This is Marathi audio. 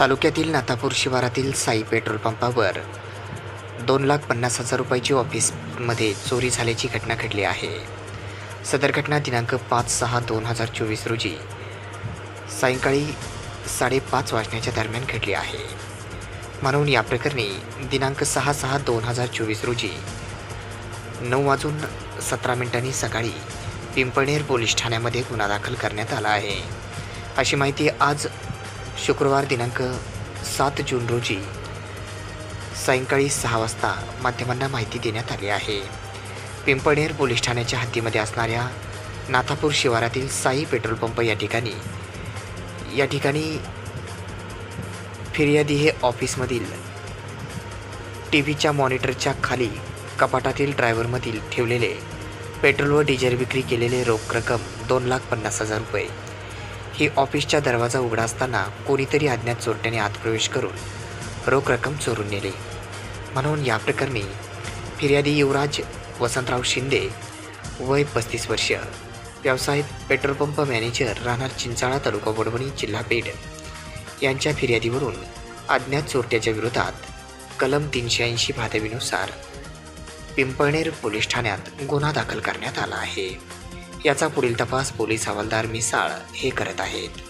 तालुक्यातील नाथापूर शिवारातील साई पेट्रोल पंपावर दोन लाख पन्नास हजार रुपयाची ऑफिसमध्ये चोरी झाल्याची घटना घडली आहे. सदर घटना दिनांक पाच सहा दोन हजार चोवीस रोजी सायंकाळी साडेपाच वाजण्याच्या दरम्यान घडली आहे. म्हणून या प्रकरणी दिनांक सहा सहा दोन हजार चोवीस रोजी नऊ वाजून सतरा मिनिटांनी सकाळी पिंपळनेर पोलीस ठाण्यामध्ये गुन्हा दाखल करण्यात आला आहे. अशी माहिती आज शुक्रवार दिनांक सात जून रोजी सायंकाळी सहा वाजता माध्यमांना माहिती देण्यात आली आहे. पिंपळनेर पोलीस ठाण्याच्या हद्दीमध्ये असणाऱ्या नाथापूर शिवारातील साई पेट्रोल पंप या ठिकाणी या ठिकाणी फिर्यादी हे ऑफिसमधील टी व्हीच्या मॉनिटरच्या खाली कपाटातील ड्रायव्हरमधील ठेवलेले पेट्रोल व डिझेल विक्री केलेले रोख रक्कम दोन लाख पन्नास हजार रुपये. ही ऑफिसचा दरवाजा उघडा असताना कोणीतरी अज्ञात चोरट्याने आत प्रवेश करून रोख रक्कम चोरून नेली. म्हणून या प्रकरणी फिर्यादी युवराज वसंतराव शिंदे वय पस्तीस वर्ष व्यवसाय पेट्रोल पंप मॅनेजर राहणार चिंचाळा तालुका वडवणी जिल्हा पेठ यांच्या फिर्यादीवरून अज्ञात चोरट्याच्या विरोधात कलम तीनशे ऐंशी भादवीनुसार पिंपळनेर पोलीस ठाण्यात गुन्हा दाखल करण्यात आला आहे. याचा पुढील तपास पोलीस हवालदार मिसाळ हे करत आहेत.